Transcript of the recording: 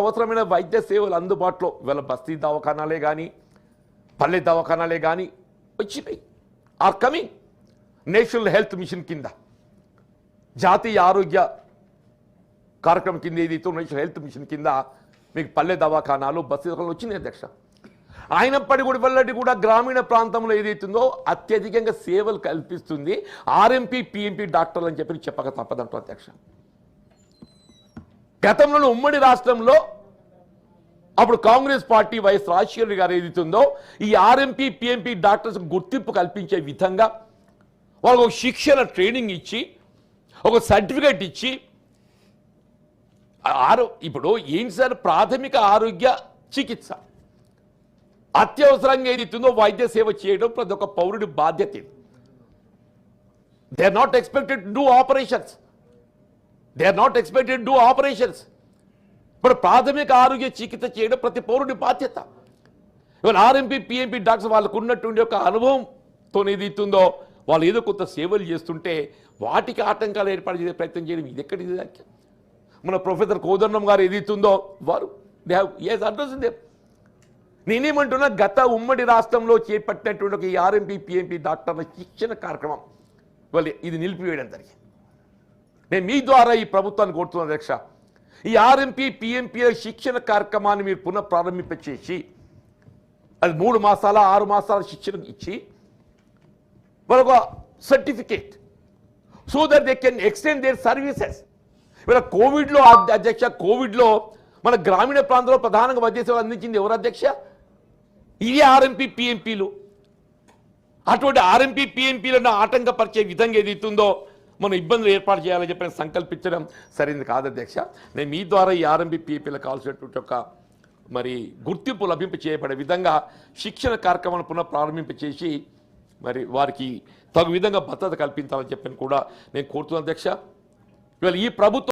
అవసరమైన వైద్య సేవలు అందుబాటులో. వీళ్ళ బస్తీ దవాఖానాలే కానీ పల్లె దవాఖానాలే కానీ వచ్చినాయి. Are coming national health mission కింద. జాతీయ ఆరోగ్య కార్యక్రమం కింద ఏదైతే నేషనల్ హెల్త్ మిషన్ కింద మీకు పల్లె దవాఖానాలు బస్తీ దవాఖానాలు వచ్చినాయి అధ్యక్ష. అయినప్పటికీ కూడా వెళ్ళటి కూడా గ్రామీణ ప్రాంతంలో ఏదైతుందో అత్యధికంగా సేవలు కల్పిస్తుంది ఆర్ఎంపీ పిఎంపీ డాక్టర్లు అని చెప్పి చెప్పక తప్పదంటారు అధ్యక్ష. గతంలో ఉమ్మడి రాష్ట్రంలో అప్పుడు కాంగ్రెస్ పార్టీ వైఎస్ రాజశేఖర్ గారు ఏదైతుందో ఈ ఆర్ఎంపీ పిఎంపీ డాక్టర్స్ గుర్తింపు కల్పించే విధంగా వాళ్ళకు ఒక శిక్షణ ట్రైనింగ్ ఇచ్చి ఒక సర్టిఫికేట్ ఇచ్చి ఆరో ఇప్పుడు ఏంటి సార్ ప్రాథమిక ఆరోగ్య చికిత్స? అత్యవసరంగా ఏదైతుందో వైద్య సేవ చేయడం ప్రతి ఒక్క పౌరుడి బాధ్యత they are not expected do operations they are not expected do operations ఇప్పుడు ప్రాథమిక ఆరోగ్య చికిత్స చేయడం ప్రతి పౌరుడి బాధ్యత. ఇవన్న ఆర్ఎంపీ పిఎంపీ డాక్టర్స్ వాళ్ళకు ఉన్నటువంటి ఒక అనుభవంతో ఏదైతుందో వాళ్ళు ఏదో కొంత సేవలు చేస్తుంటే వాటికి ఆటంకాలు ఏర్పాటు చేసే ప్రయత్నం చేయడం ఇది ఎక్కడిది దానికి మన ప్రొఫెసర్ కోదండం గారు ఏదైతుందో వారు. They have is address they నేనేమంటున్నా గత ఉమ్మడి రాష్ట్రంలో చేపట్టినటువంటి ఒక ఈ ఆర్ఎంపీ పిఎంపీ డాక్టర్ల శిక్షణ కార్యక్రమం. వాళ్ళు ఇది నిలిపివేయడం జరిగింది. నేను మీ ద్వారా ఈ ప్రభుత్వాన్ని కోరుతున్నాను అధ్యక్ష ఈ ఆర్ఎంపీ పిఎంపీల శిక్షణ కార్యక్రమాన్ని మీరు పునః ప్రారంభింపచేసి అది మూడు మాసాల ఆరు మాసాల శిక్షణ ఇచ్చి వాళ్ళకు certificate so that they can extend their services ఇవాళ కోవిడ్లో అధ్యక్ష కోవిడ్లో మన గ్రామీణ ప్రాంతంలో ప్రధానంగా వైద్య సేవలు అందించింది ఎవరు అధ్యక్ష? ఇది ఆర్ఎంపీ పిఎంపీలు అటువంటి ఆర్ఎంపీ పిఎంపీలను ఆటంకపరిచే విధంగా ఏదైతుందో మనం ఇబ్బందులు ఏర్పాటు చేయాలని చెప్పి సంకల్పించడం సరైనది కాదు అధ్యక్ష. నేను మీ ద్వారా ఈ ఆర్ఎంబి పిఎంపీలకు కావాల్సినటువంటి ఒక మరి గుర్తింపు లభింప చేయబడే విధంగా శిక్షణ కార్యక్రమాన్ని పునః ప్రారంభింప చేసి మరి వారికి తగు విధంగా భద్రత కల్పించాలని చెప్పని కూడా నేను కోరుతున్నాను అధ్యక్ష. ఇవాళ ఈ ప్రభుత్వం